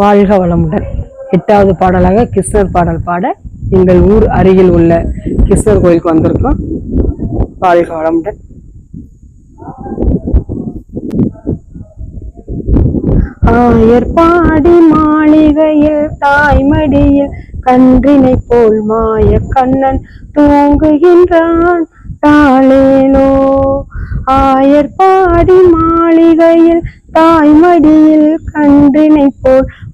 வாழ்க வளமுடன். எட்டாவது பாடலாக கிருஷ்ணர் பாடல் பாட எங்கள் ஊர் அருகில் உள்ள கிருஷ்ணர் கோயிலுக்கு வந்திருக்கோம். வாழ்க வளமுடன். ஆயர்பாடி மாளிகையில் தாய்மடியில் கன்றினை போல் மாய கண்ணன் தூங்குகின்றான். தாளேலோ ஆயர்பாடி மாளிகையில் தாய்மடியில் கன்றினை போல்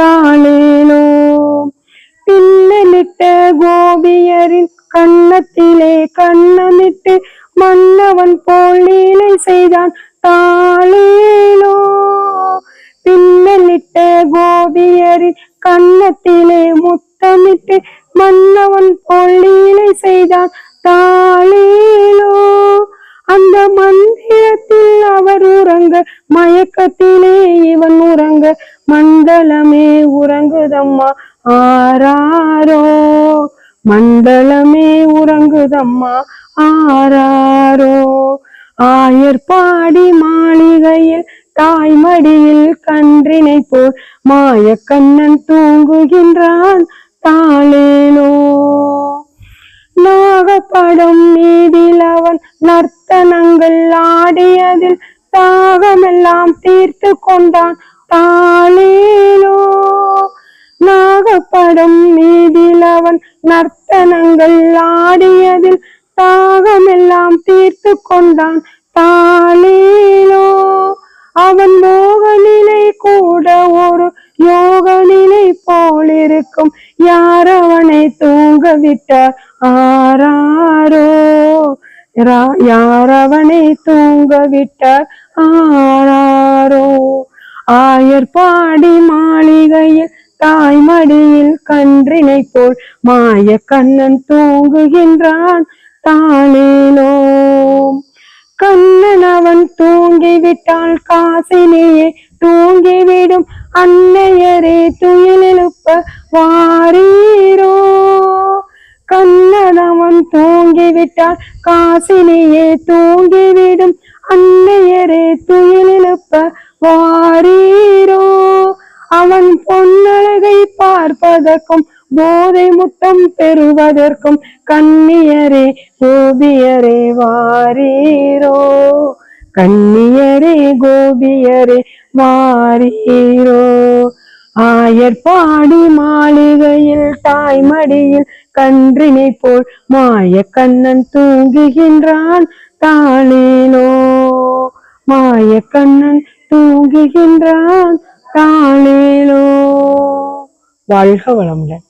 தாளேலோ பின்னலிட்ட கோபியரின் கண்ணத்திலே கண்ணமிட்டு மன்னவன் போல் லீலை செய்தான் தாளேனோ? பின்னலிட்ட கோபியரின் கண்ணத்திலே முத்தமிட்டு மன்னவன் போல் லீலை செய்தான் தாளேனோ? அந்த மன்ன மயக்கத்திலே இவன் உறங்க மண்டலமே உறங்குதம்மா. ஆராரோ? மண்டலமே உறங்குதம்மா. ஆராரோ? ஆயர்பாடி மாளிகையில் தாய்மடியில் கன்றினை போல் மாயக்கண்ணன் தூங்குகின்றான் தாளேனோ. நாகப்படம் மீதில் அவன் நர்த்தனங்கள் ஆடியதில் தாகமெல்லாம் தீர்த்து கொண்டான் தாளேலோ. நாகப்படும் மீதில் அவன் நர்த்தனங்கள் ஆடியதில் தாகமெல்லாம் தீர்த்து கொண்டான் தாளேலோ. அவன் மோக நிலை கூட ஒரு யோக நிலை போலிருக்கும். யார் அவனை தூங்க விட்டார் ஆராரோ. யார் அவனை தூங்க விட்டார் ஆராரோ ஆயர்பாடி மாளிகையில் தாய்மடியில் கன்றினை போல் மாய கண்ணன் தூங்குகின்றான் தானேனோ? கண்ணன் அவன் தூங்கிவிட்டால் காசினியே தூங்கிவிடும் அன்னையரே துயிலெழுப்ப வாரீரோ? கண்ணன் அவன் காசினியே தூங்கிவிடும். அன்னையரே துயிலெழுப்ப வாரீரோ. அவன் பொன்னழகை பார்ப்பதற்கும் போதை முத்தம் பெறுவதற்கும் கண்ணியரே கோபியரே வாரீரோ. கண்ணியரே கோபியரே வாரீரோ. ஆயர்பாடி மாளிகையில் தாய்மடியில் கன்றினை போல் மாய கண்ணன் தூங்குகின்றான் தாளிலோ மாய கண்ணன் தூங்குகின்றான் தாளிலோ வாழ்க வளமுடன்.